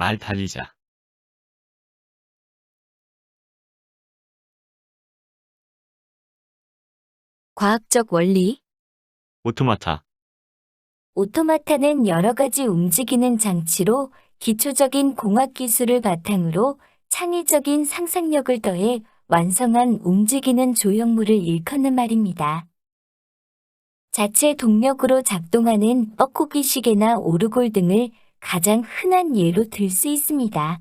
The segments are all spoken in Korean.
말 달리자. 과학적 원리. 오토마타. 오토마타는 여러 가지 움직이는 장치로 기초적인 공학 기술을 바탕으로 창의적인 상상력을 더해 완성한 움직이는 조형물을 일컫는 말입니다. 자체 동력으로 작동하는 뻐꾸기 시계나 오르골 등을 가장 흔한 예로 들 수 있습니다.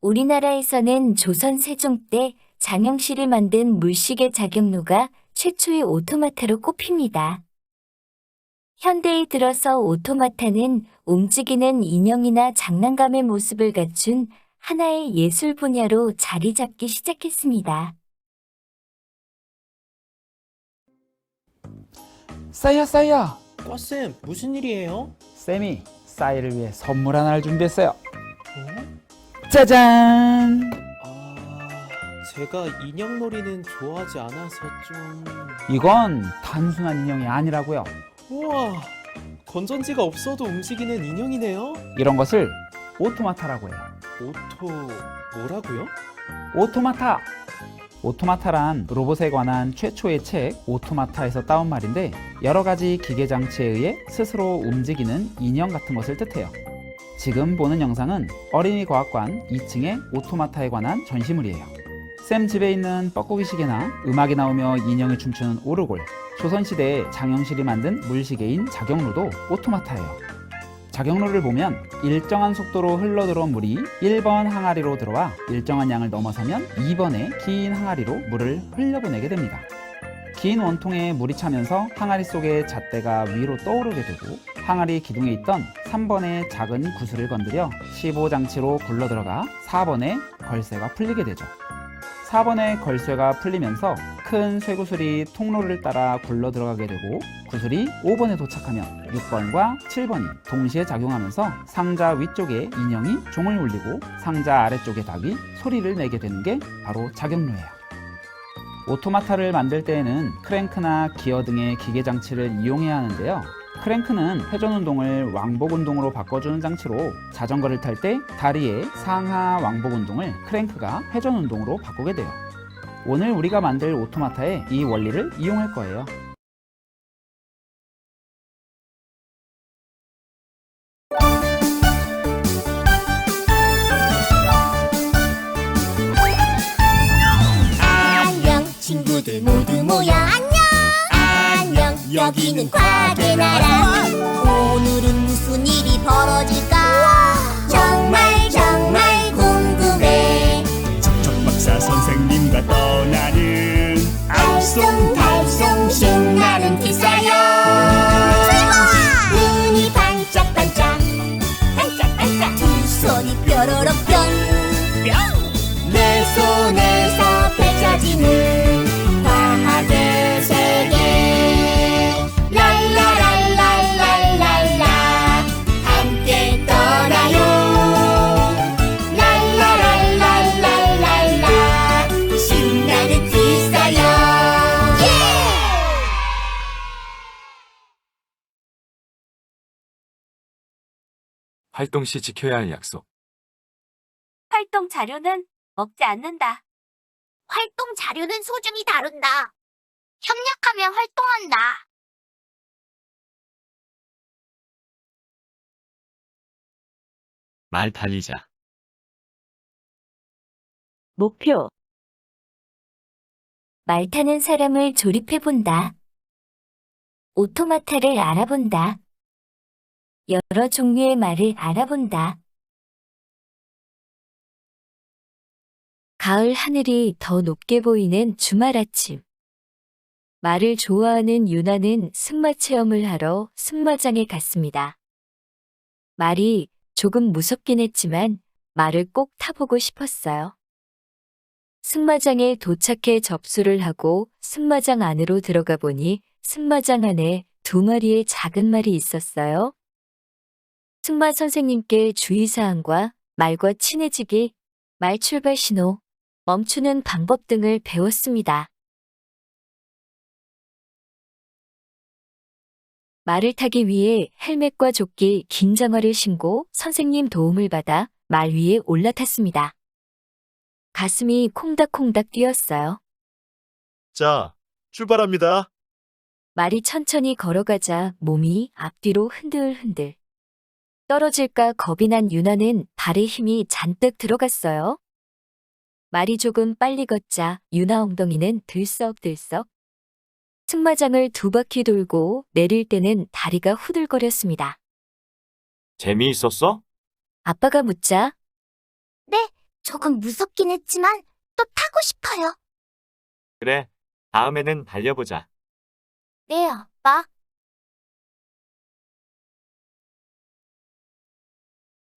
우리나라에서는 조선 세종 때 장영실이 만든 물시계 작용로가 최초의 오토마타로 꼽힙니다. 현대에 들어서 오토마타는 움직이는 인형이나 장난감의 모습을 갖춘 하나의 예술 분야로 자리 잡기 시작했습니다. 싸이야 싸이야 꽈쌤, 무슨 일이에요? 쌤이 싸이를 위해 선물 하나를 준비했어요 어? 짜잔 아, 제가 인형놀이는 좋아하지 않아서 좀... 이건 단순한 인형이 아니라고요 우와, 건전지가 없어도 움직이는 인형이네요? 이런 것을 오토마타라고 해요 오토... 뭐라고요? 오토마타 오토마타란 로봇에 관한 최초의 책 오토마타에서 따온 말인데 여러 가지 기계 장치에 의해 스스로 움직이는 인형 같은 것을 뜻해요. 지금 보는 영상은 어린이 과학관 2층의 오토마타에 관한 전시물이에요. 쌤 집에 있는 뻐꾸기 시계나 음악이 나오며 인형이 춤추는 오르골, 조선시대에 장영실이 만든 물시계인 자경로도 오토마타예요. 자경로를 보면 일정한 속도로 흘러들어온 물이 1번 항아리로 들어와 일정한 양을 넘어서면 2번의 긴 항아리로 물을 흘려보내게 됩니다. 긴 원통에 물이 차면서 항아리 속의 잣대가 위로 떠오르게 되고 항아리 기둥에 있던 3번의 작은 구슬을 건드려 15장치로 굴러 들어가 4번의 걸쇠가 풀리게 되죠. 4번의 걸쇠가 풀리면서 큰 쇠구슬이 통로를 따라 굴러 들어가게 되고 구슬이 5번에 도착하면 6번과 7번이 동시에 작용하면서 상자 위쪽에 인형이 종을 울리고 상자 아래쪽의 닭이 소리를 내게 되는 게 바로 작용로예요. 오토마타를 만들 때에는 크랭크나 기어 등의 기계 장치를 이용해야 하는데요. 크랭크는 회전 운동을 왕복 운동으로 바꿔주는 장치로 자전거를 탈 때 다리의 상하 왕복 운동을 크랭크가 회전 운동으로 바꾸게 돼요. 오늘 우리가 만들 오토마타에 이 원리를 이용할 거예요. 안녕 친구들 모두 모여. 안녕. 안녕 여기는 과학의 나라 알쏭 활동 시 지켜야 할 약속. 활동 자료는 먹지 않는다. 활동 자료는 소중히 다룬다. 협력하며 활동한다. 말 달리자. 목표. 말 타는 사람을 조립해 본다. 오토마타를 알아본다. 여러 종류의 말을 알아본다. 가을 하늘이 더 높게 보이는 주말 아침. 말을 좋아하는 유나는 승마 체험을 하러 승마장에 갔습니다. 말이 조금 무섭긴 했지만 말을 꼭 타보고 싶었어요. 승마장에 도착해 접수를 하고 승마장 안으로 들어가 보니 승마장 안에 두 마리의 작은 말이 있었어요. 승마 선생님께 주의사항과 말과 친해지기, 말 출발 신호, 멈추는 방법 등을 배웠습니다. 말을 타기 위해 헬멧과 조끼, 긴 장화를 신고 선생님 도움을 받아 말 위에 올라탔습니다. 가슴이 콩닥콩닥 뛰었어요. 자, 출발합니다. 말이 천천히 걸어가자 몸이 앞뒤로 흔들흔들. 떨어질까 겁이 난 유나는 발에 힘이 잔뜩 들어갔어요. 말이 조금 빨리 걷자 유나 엉덩이는 들썩들썩. 승마장을 두 바퀴 돌고 내릴 때는 다리가 후들거렸습니다. 재미있었어? 아빠가 묻자 조금 무섭긴 했지만 또 타고 싶어요. 그래. 다음에는 달려보자. 네, 아빠.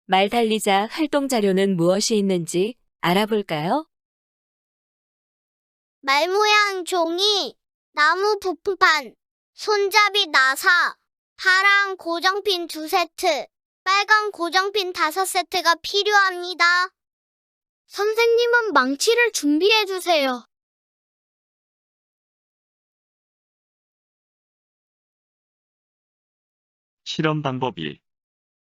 말 달리자 활동 자료는 무엇이 있는지 알아볼까요? 말 모양 종이, 나무 부품판, 손잡이 나사, 파랑 고정핀 두 세트, 빨간 고정핀 다섯 세트가 필요합니다. 선생님은 망치를 준비해 주세요. 실험 방법 1.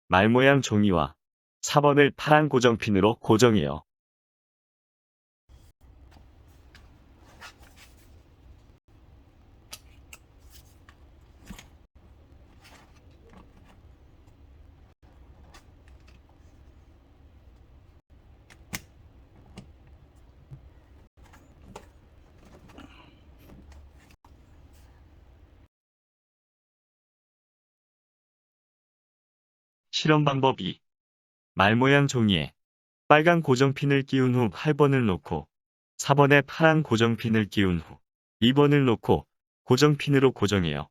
말 모양 종이와 4번을 파란 고정핀으로 고정해요. 실험 방법 2. 말 모양 종이에 빨간 고정핀을 끼운 후 8번을 놓고 4번에 파란 고정핀을 끼운 후 2번을 놓고 고정핀으로 고정해요.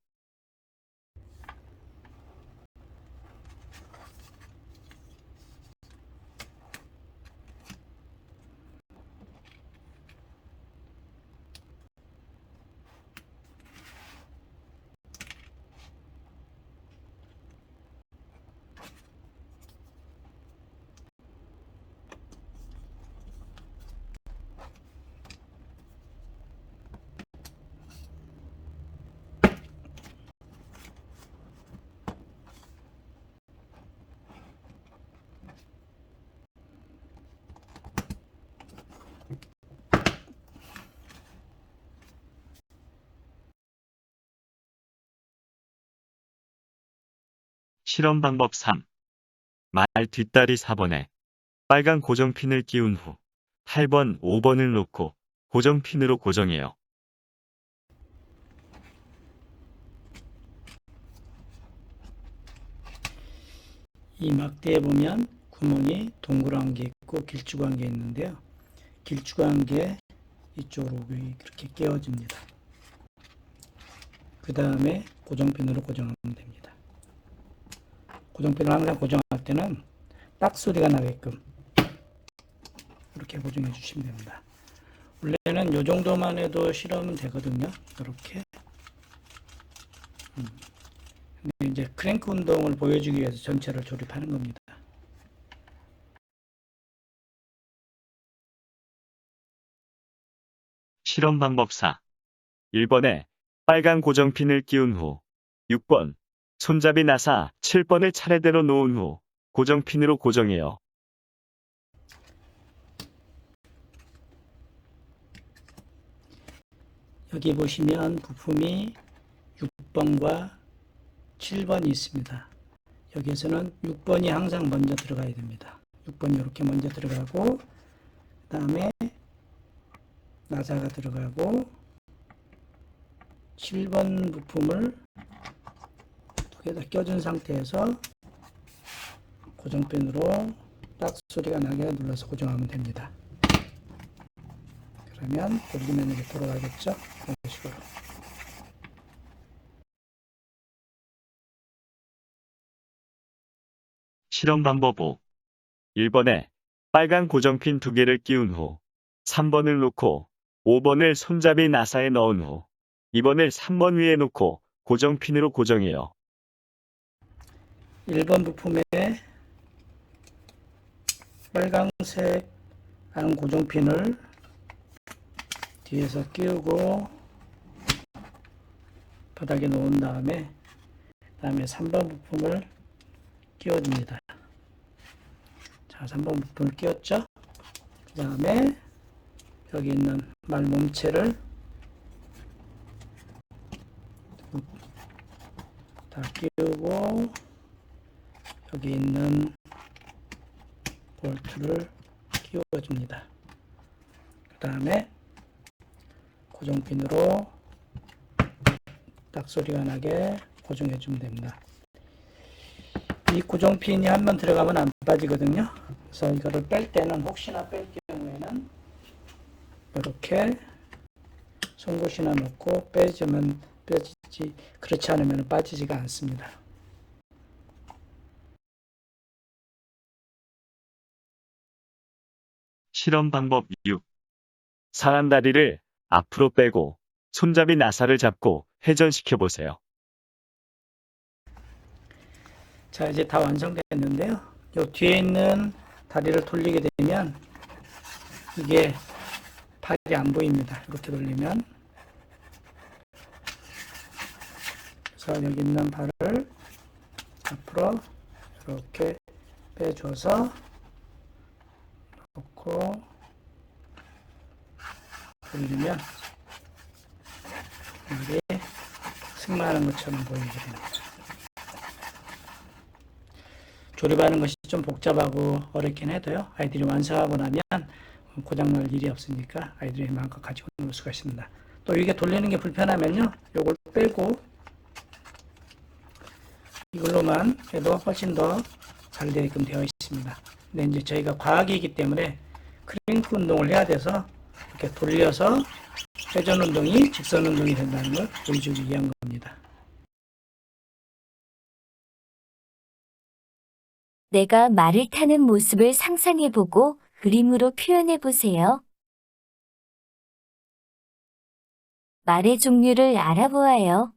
실험 방법 3. 말 뒷다리 4번에 빨간 고정핀을 끼운 후 8번, 5번을 놓고 고정핀으로 고정해요. 이 막대에 보면 구멍이 동그란 게 있고 길쭉한 게 있는데요. 길쭉한 게 이쪽으로 이렇게 끼워집니다. 그 다음에 고정핀으로 고정하면 됩니다. 고정핀을 항상 고정할 때는 딱 소리가 나게끔 이렇게 고정해 주시면 됩니다. 원래는 이 정도만 해도 실험은 되거든요. 이렇게. 음. 근데 이제 크랭크 운동을 보여주기 위해서 전체를 조립하는 겁니다. 실험 방법 4. 1번에 빨간 고정핀을 끼운 후 6번, 손잡이 나사 7번을 차례대로 놓은 후 고정핀으로 고정해요. 여기 보시면 부품이 6번과 7번이 있습니다. 여기에서는 6번이 항상 먼저 들어가야 됩니다. 6번이 이렇게 먼저 들어가고 그 다음에 나사가 들어가고 7번 부품을 두개다 껴준 상태에서 고정핀으로 딱 소리가 나게 눌러서 고정하면 됩니다. 그러면 이렇게 돌아가겠죠? 그런 식으로. 실험 방법 5. 1번에 빨간 고정핀 두 개를 끼운 후 3번을 놓고 5번을 손잡이 나사에 넣은 후 2번을 3번 위에 놓고 고정핀으로 고정해요. 1번 부품에 빨강색 안 고정핀을 뒤에서 끼우고 바닥에 놓은 다음에 다음에 3번 부품을 끼워줍니다. 자, 3번 부품을 끼웠죠? 그 다음에 여기 있는 말 몸체를 다 끼우고 여기 있는 볼트를 끼워줍니다. 그 다음에 고정핀으로 딱 소리가 나게 고정해 주면 됩니다. 이 고정핀이 한번 들어가면 안 빠지거든요. 그래서 이거를 뺄 때는 혹시나 뺄 경우에는 이렇게 송곳이나 넣고 빼주면 빼지지 그렇지 않으면 빠지지가 않습니다. 실험 방법 6. 사람 다리를 앞으로 빼고 손잡이 나사를 잡고 회전시켜 보세요. 자 이제 다 완성됐는데요. 요 뒤에 있는 다리를 돌리게 되면 이게 팔이 안 보입니다. 이렇게 돌리면 그래서 여기 있는 발을 앞으로 이렇게 빼줘서 놓고 돌리면 이게 승마하는 것처럼 보이게 됩니다. 조립하는 것이 좀 복잡하고 어렵긴 해도요. 아이들이 완성하고 나면 고장날 일이 없으니까 아이들이 마음껏 가지고 놀 수가 있습니다. 또 이게 돌리는 게 불편하면요. 요걸 빼고 이걸로만 해도 훨씬 더 잘 되게끔 되어 있습니다. 근데 이제 저희가 과학이기 때문에 크랭크 운동을 해야 돼서 이렇게 돌려서 회전 운동이 직선 운동이 된다는 걸 보여주기 위한 겁니다. 내가 말을 타는 모습을 상상해보고 그림으로 표현해보세요. 말의 종류를 알아보아요.